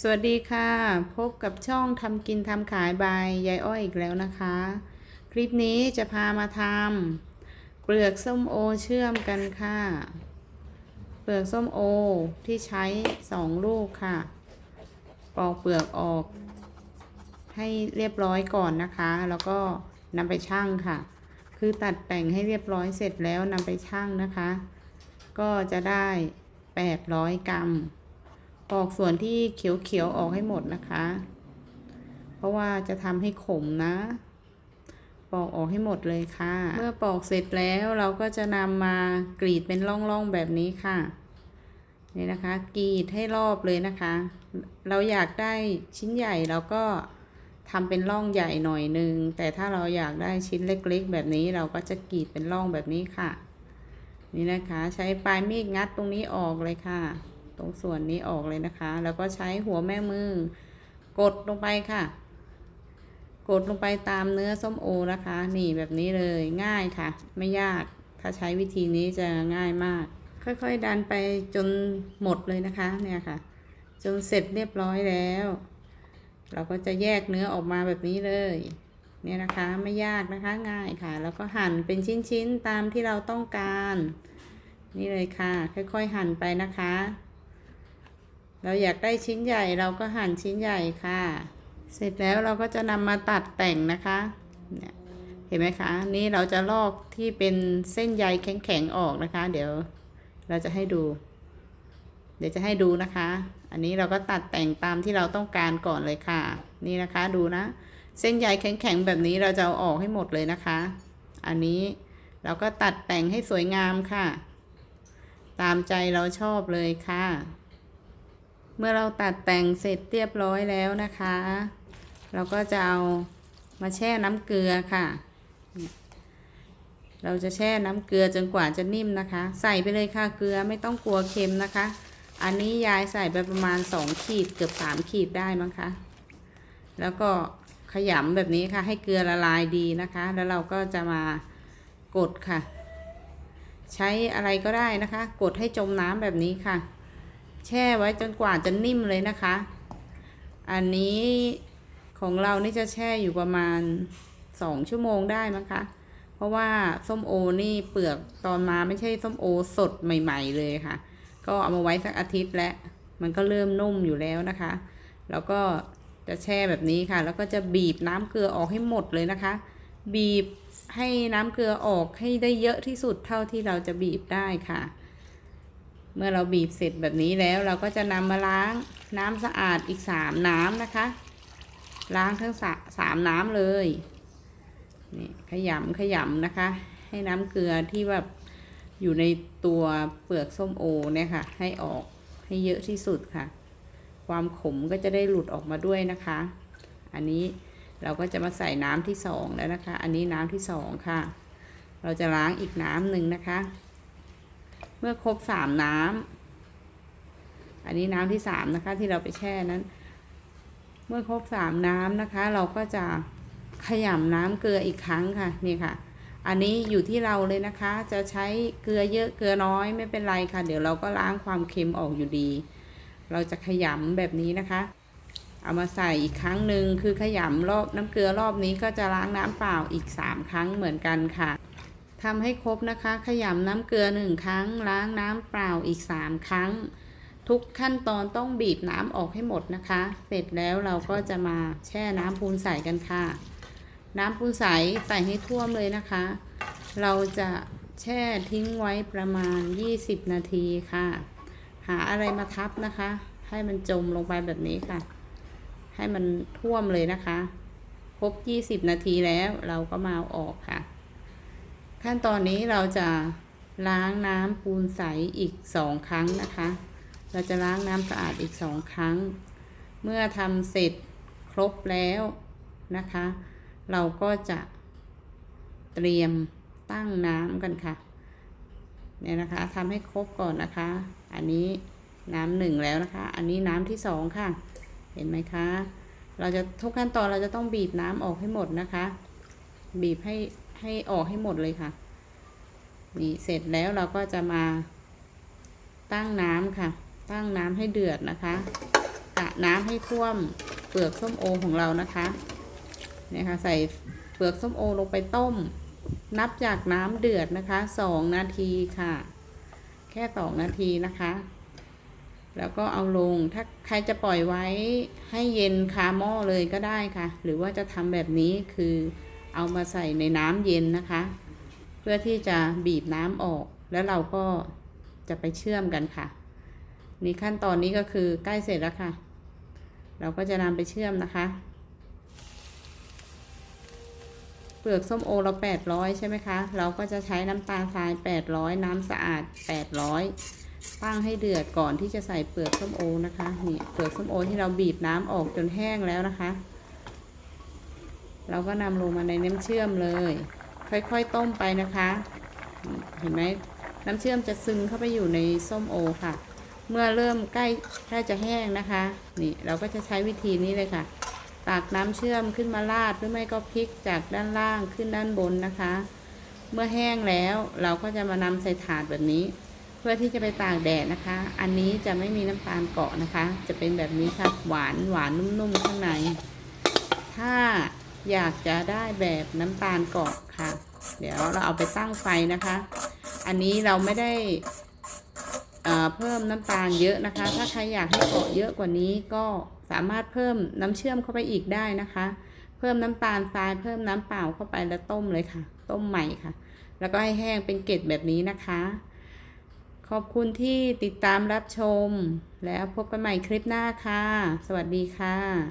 สวัสดีค่ะ พบกับช่องทำกินทำขายบายยายอ้อยอีกแล้วนะคะ คลิปนี้จะพามาทำเปลือกส้มโอเชื่อมกันค่ะ เปลือกส้มโอที่ใช้สองลูกค่ะ ปอกเปลือกออก ให้เรียบร้อยก่อนนะคะ แล้วก็นำไปชั่งค่ะ คือตัดแต่งให้เรียบร้อยเสร็จแล้วนำไปชั่งนะคะ ก็จะได้ 800 กรัม ปอกส่วนที่เขียวๆออกให้หมดนะคะ เพราะว่าจะทำให้ขมนะ ปอกออกให้หมดเลยค่ะ เมื่อปอกเสร็จแล้วเราก็จะนำมากรีดเป็นร่องๆแบบนี้ค่ะ นี่นะคะ กรีดให้รอบเลยนะคะ เราอยากได้ชิ้นใหญ่เราก็ทำเป็นร่องใหญ่หน่อยนึง แต่ถ้าเราอยากได้ชิ้นเล็กๆ แบบนี้เราก็จะกรีดเป็นร่องแบบนี้ค่ะ นี่นะคะ ใช้ปลายมีดงัดตรงนี้ออกเลยค่ะ รงส่วนนี้ออกเลยนะคะ แล้วก็ใช้หัวแม่มือกดลงไปค่ะ กดลงไปตามเนื้อส้มโอนะคะ นี่แบบนี้เลยง่ายค่ะ ไม่ยากถ้าใช้วิธีนี้จะง่ายมาก ค่อยๆ ดันไปจนหมดเลยนะคะเนี่ยค่ะ จนเสร็จเรียบร้อยแล้ว เราก็จะแยกเนื้อออกมาแบบนี้เลยเนี่ยนะคะไม่ยากนะคะง่ายค่ะ แล้วก็หั่นเป็นชิ้นๆตามที่เราต้องการ นี่เลยค่ะ ค่อยๆหั่นไปนะคะ เราอยากได้ชิ้นใหญ่เราก็หั่นชิ้นใหญ่ค่ะ เสร็จแล้วเราก็จะนำมาตัดแต่งนะคะเนี่ยเห็นไหมคะ นี่เราจะลอกที่เป็นเส้นใยแข็งๆออกนะคะ เดี๋ยวเราจะให้ดู เดี๋ยวจะให้ดูนะคะ อันนี้เราก็ตัดแต่งตามที่เราต้องการก่อนเลยค่ะ นี่นะคะดูนะ เส้นใยแข็งๆแบบนี้เราจะเอาออกให้หมดเลยนะคะ อันนี้เราก็ตัดแต่งให้สวยงามค่ะ ตามใจเราชอบเลยค่ะ เมื่อเราตัดแต่งเสร็จเรียบร้อยแล้วนะคะ เราก็จะเอามาแช่น้ำเกลือค่ะ เราจะแช่น้ำเกลือจนกว่าจะนิ่มนะคะ ใส่ไปเลยค่ะเกลือไม่ต้องกลัวเค็มนะคะ อันนี้ยายใส่ไปประมาณสองขีดเกือบสามขีดได้มั้งคะแล้วก็ขยำแบบนี้ค่ะ ให้เกลือละลายดีนะคะ แล้วเราก็จะมากดค่ะ ใช้อะไรก็ได้นะคะ กดให้จมน้ำแบบนี้ค่ะ แช่ไว้จนกว่าจะนิ่มเลยนะคะ อันนี้ของเรานี่จะแช่อยู่ประมาณสองชั่วโมงได้มั้งคะ เพราะว่าส้มโอนี่เปลือกตอนมาไม่ใช่ส้มโอสดใหม่ ๆ เลยค่ะ ก็เอามาไว้สักอาทิตย์แล้ว มันก็เริ่มนุ่มอยู่แล้วนะคะ แล้วก็จะแช่แบบนี้ค่ะ แล้วก็จะบีบน้ำเกลือออกให้หมดเลยนะคะ บีบให้น้ำเกลือออกให้ได้เยอะที่สุดเท่าที่เราจะบีบได้ค่ะ เมื่อเราบีบเสร็จแบบนี้แล้วเราก็จะนำมาล้างน้ำสะอาดอีกสามน้ำนะคะ ล้างทั้งสาสามน้ำเลยนี่ขยำขยำนะคะ ให้น้ำเกลือที่แบบอยู่ในตัวเปลือกส้มโอเนี่ยค่ะ ให้ออกให้เยอะที่สุดค่ะ ความขมก็จะได้หลุดออกมาด้วยนะคะ อันนี้เราก็จะมาใส่น้ำที่สองแล้วนะคะ อันนี้น้ำที่สองค่ะ เราจะล้างอีกน้ำหนึ่งนะคะ เมื่อครบสามน้ำอันนี้น้ำที่สามนะคะ ที่เราไปแช่นั้น เมื่อครบสามน้ำนะคะ เราก็จะขยำน้ำเกลืออีกครั้งค่ะนี่ค่ะ อันนี้อยู่ที่เราเลยนะคะ จะใช้เกลือเยอะเกลือน้อยไม่เป็นไรค่ะ เดี๋ยวเราก็ล้างความเค็มออกอยู่ดี เราจะขยำแบบนี้นะคะ เอามาใส่อีกครั้งหนึ่งคือขยำรอบน้ำเกลือรอบนี้ก็จะล้างน้ำเปล่าอีกสามครั้งเหมือนกันค่ะ ทำให้ครบนะคะ ขยำน้ำเกลือหนึ่งครั้ง ล้างน้ำเปล่าอีกสามครั้ง ทุกขั้นตอนต้องบีบน้ำออกให้หมดนะคะ เสร็จแล้วเราก็จะมาแช่น้ำปูนใสกันค่ะ น้ำปูนใสใส่ให้ท่วมเลยนะคะ เราจะแช่ทิ้งไว้ประมาณ 20 นาทีค่ะ หาอะไรมาทับนะคะ ให้มันจมลงไปแบบนี้ค่ะ ให้มันท่วมเลยนะคะ ครบ 20 นาทีแล้วเราก็มาเอาออกค่ะ ขั้นตอนนี้เราจะล้างน้ำปูนใสอีกสองครั้งนะคะ เราจะล้างน้ำสะอาดอีกสองครั้ง เมื่อทำเสร็จครบแล้วนะคะ เราก็จะเตรียมตั้งน้ำกันค่ะเนี่ยนะคะทำให้ครบก่อนนะคะ อันนี้น้ำหนึ่งแล้วนะคะ อันนี้น้ำที่สองค่ะ เห็นไหมคะ เราจะทุกขั้นตอนเราจะต้องบีบน้ำออกให้หมดนะคะ บีบให้ ให้ออกให้หมดเลยค่ะ นี่เสร็จแล้วเราก็จะมาตั้งน้ำค่ะ ตั้งน้ำให้เดือดนะคะกะน้ำให้ท่วมเปลือกส้มโอของเรานะคะเนี่ยค่ะใส่เปลือกส้มโอลงไปต้ม นับจากน้ำเดือดนะคะสองนาทีค่ะ แค่สองนาทีนะคะ แล้วก็เอาลงถ้าใครจะปล่อยไว้ให้เย็นคาหม้อเลยก็ได้ค่ะ หรือว่าจะทำแบบนี้คือ เอามาใส่ในน้ำเย็นนะคะ เพื่อที่จะบีบน้ำออก แล้วเราก็จะไปเชื่อมกันค่ะ นี่ขั้นตอนนี้ก็คือใกล้เสร็จแล้วค่ะ เราก็จะนำไปเชื่อมนะคะ เปลือกส้มโอเรา800 ใช่ไหมคะ เราก็จะใช้น้ำตาลทราย 800 น้ำสะอาด 800ตั้งให้เดือดก่อนที่จะใส่เปลือกส้มโอนะคะนี่เปลือกส้มโอที่เราบีบน้ำออกจนแห้งแล้วนะคะ เราก็นำลงมาในน้ำเชื่อมเลย ค่อยๆต้มไปนะคะ เห็นไหมน้ำเชื่อมจะซึมเข้าไปอยู่ในส้มโอค่ะ เมื่อเริ่มใกล้ใกล้จะแห้งนะคะ นี่เราก็จะใช้วิธีนี้เลยค่ะตักน้ำเชื่อมขึ้นมาราดหรือไม่ก็พลิกจากด้านล่างขึ้นด้านบนนะคะ เมื่อแห้งแล้วเราก็จะมานำใส่ถาดแบบนี้ เพื่อที่จะไปตากแดดนะคะ อันนี้จะไม่มีน้ำตาลเกาะนะคะ จะเป็นแบบนี้ค่ะหวานหวานนุ่มๆข้างใน ถ้า อยากจะได้แบบน้ำตาลเกาะค่ะ เดี๋ยวเราเอาไปตั้งไฟนะคะ อันนี้เราไม่ได้เอ่อเพิ่มน้ำตาลเยอะนะคะ ถ้าใครอยากให้เกาะเยอะกว่านี้ก็สามารถเพิ่มน้ำเชื่อมเข้าไปอีกได้นะคะ เพิ่มน้ำตาลทรายเพิ่มน้ำเปล่าเข้าไปแล้วต้มเลยค่ะ ต้มใหม่ค่ะ แล้วก็ให้แห้งเป็นเกล็ดแบบนี้นะคะ ขอบคุณที่ติดตามรับชม แล้วพบกันใหม่คลิปหน้าค่ะ สวัสดีค่ะ